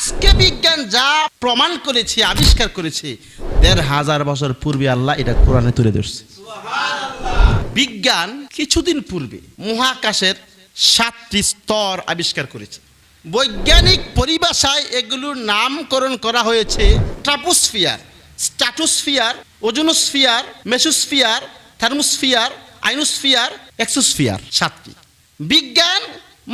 আজকে বিজ্ঞান যা প্রমাণ করেছে, আবিষ্কার করেছে, দেড় হাজার বছর পূর্বে আল্লাহ এটা কোরআনে তুলে ধরছে। বিজ্ঞান কিছুদিন পূর্বে মহাকাশের সাতটি স্তর আবিষ্কার করেছে। বৈজ্ঞানিক পরিভাষায় এগুলোর নামকরণ করা হয়েছে troposphere, stratosphere, ozonosphere, mesosphere, thermosphere, ionosphere, exosphere সাতটি। বিজ্ঞান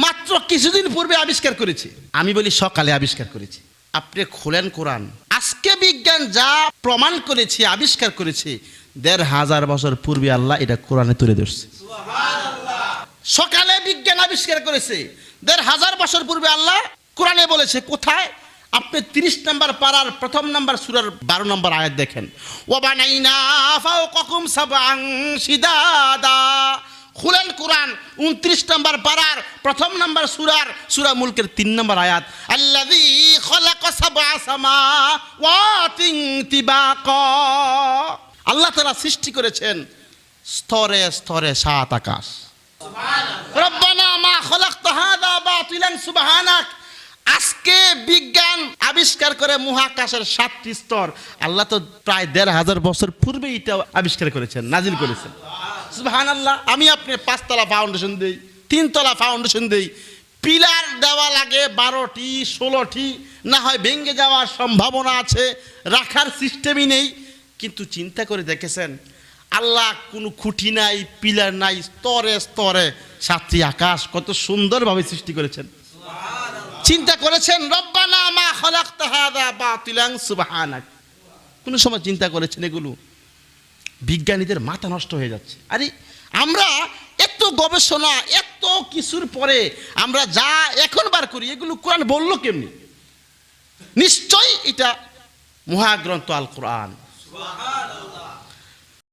মাত্র কিছুদিন পূর্বে আবিষ্কার করেছে। আমি বলি সকালে আবিষ্কার করেছি। আপনি খোলেন কোরআন। আজকে বিজ্ঞান যা প্রমাণ করেছে, আবিষ্কার করেছে, দেড় হাজার বছর পূর্বে আল্লাহ এটা কোরআনে তুলে ধরছে। সকালে বিজ্ঞান আবিষ্কার করেছে, দেড় হাজার বছর পূর্বে আল্লাহ কোরআনে বলেছে, কোথায়? আপনি তিরিশ নাম্বার পাড়ার প্রথম নাম্বার সুরার বারো নম্বর আয়াত দেখেন। ও বানাইনা ফাও ককুম সাবাং সিদাদা খুলেন কোরআন উনত্রিশ নম্বর পাড়ার প্রথম নম্বর সুরার সুরা মুলকের তিন নম্বর আয়াত। খলাকা তিবাকা। আল্লাহ তাআলা সৃষ্টি করেছেন স্তরে স্তরে সাত আকাশ। রব্বানা মা খলাকতা হাদা বাতিলান সুবহানাক। আজকে বিজ্ঞান আবিষ্কার করে মহাকাশের সাতটি স্তর। আল্লাহ তো প্রায় দেড় হাজার বছর পূর্বে এটা আবিষ্কার করেছেন নাজিল করেছেন। সুবহান আল্লাহ আমি আপনি পাঁচতলা ফাউন্ডেশন দেই তিনতলা ফাউন্ডেশন দেই। পিলার দেওয়া লাগে বারোটি ষোলোটি না হয় ভেঙে যাওয়ার সম্ভাবনা আছে রাখার সিস্টেমই নেই। কিন্তু চিন্তা করে দেখেছেন আল্লাহ কোনো খুঁটি নাই পিলার নাই স্তরে স্তরে সাতটি আকাশ কত সুন্দরভাবে সৃষ্টি করেছেন। চিন্তা করেছেন রব্বানা মা খলাকতা হাদা বাতিলান সুবহানাক। কোন সময় চিন্তা করেছেন এগুলো? বিজ্ঞানীদের মাথা নষ্ট হয়ে যাচ্ছে। আরে, আমরা এত গবেষণা, এত কিছুর পরে আমরা যা এখন বার করি, এগুলো কোরআন বলল কেমনি? নিশ্চয়ই এটা মহাগ্রন্থ আল কোরআন